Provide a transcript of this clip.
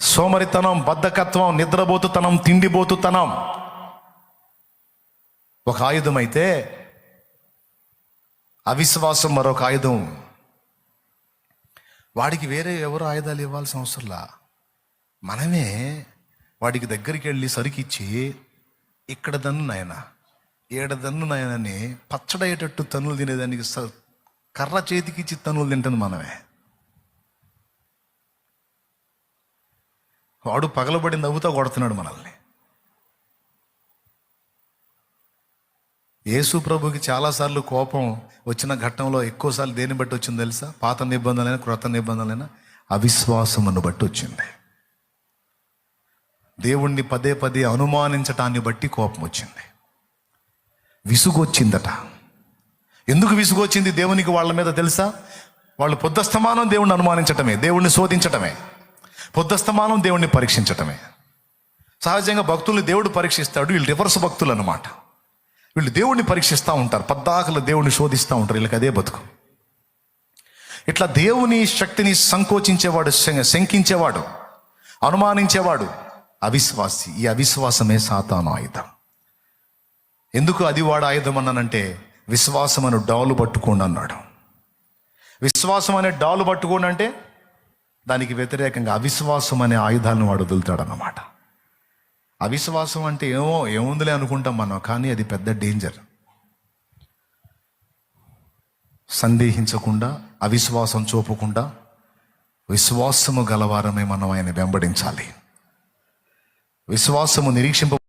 సోమరితనం బద్ధకత్వం నిద్రబోతుతనం తిండిబోతుతనం ఒక ఆయుధం అయితే అవిశ్వాసం మరొక ఆయుధం. వాడికి వేరే ఎవరు ఆయుధాలు ఇవ్వాల్సిన అవసరంలా మనమే వాడికి దగ్గరికి వెళ్ళి సరికిచ్చి ఇక్కడ దన్ను నాయన ఏడ దన్ను నాయనని పచ్చడయ్యేటట్టు తనులు తినేదానికి స- కర్ర చేతికిచ్చి తనులు తింటుంది మనమే. వాడు పగలబడి నవ్వుతా కొడుతున్నాడు మనల్ని. యేసు ప్రభుకి చాలాసార్లు కోపం వచ్చిన ఘట్టంలో ఎక్కువసార్లు దేన్ని బట్టి వచ్చింది తెలుసా? పాత నిబంధనలైనా క్రొత్త నిబంధనలైనా అవిశ్వాసమును బట్టి వచ్చింది. దేవుణ్ణి పదే పదే అనుమానించటాన్ని బట్టి కోపం వచ్చింది. విసుగొచ్చిందట. ఎందుకు విసుగొచ్చింది? దేవునికి వాళ్ళ మీద తెలుసా? వాళ్ళు పొద్దస్తమానం దేవుణ్ణి అనుమానించటమే దేవుణ్ణి శోధించటమే. పొద్దస్తమానం దేవుణ్ణి పరీక్షించటమే. సహజంగా భక్తుల్ని దేవుడు పరీక్షిస్తాడు వీళ్ళు రివర్స్ భక్తులు అన్నమాట. వీళ్ళు దేవుణ్ణి పరీక్షిస్తూ ఉంటారు పద్దాకలు దేవుణ్ణి శోధిస్తూ ఉంటారు వీళ్ళకి అదే బతుకు. ఇట్లా దేవుని శక్తిని సంకోచించేవాడు శం- శంకించేవాడు అనుమానించేవాడు అవిశ్వాసి ఈ అవిశ్వాసమే సాతాను ఆయుధం. ఎందుకు అది వాడు ఆయుధం అన్నానంటే విశ్వాసం అని డాలు పట్టుకోండి అన్నాడు విశ్వాసం అనే డాలు పట్టుకోండి అంటే దానికి వ్యతిరేకంగా అవిశ్వాసం అనే ఆయుధాలను వాడు వదులుతాడు అన్నమాట అవిశ్వాసం అంటే ఏమో ఏముందిలే అనుకుంటాం మనం కానీ అది పెద్ద డేంజర్. సందేహించకుండా అవిశ్వాసం చూపకుండా విశ్వాసము గలవారమే మనం ఆయన వెంబడించాలి. విశ్వాసము నిరీక్షింప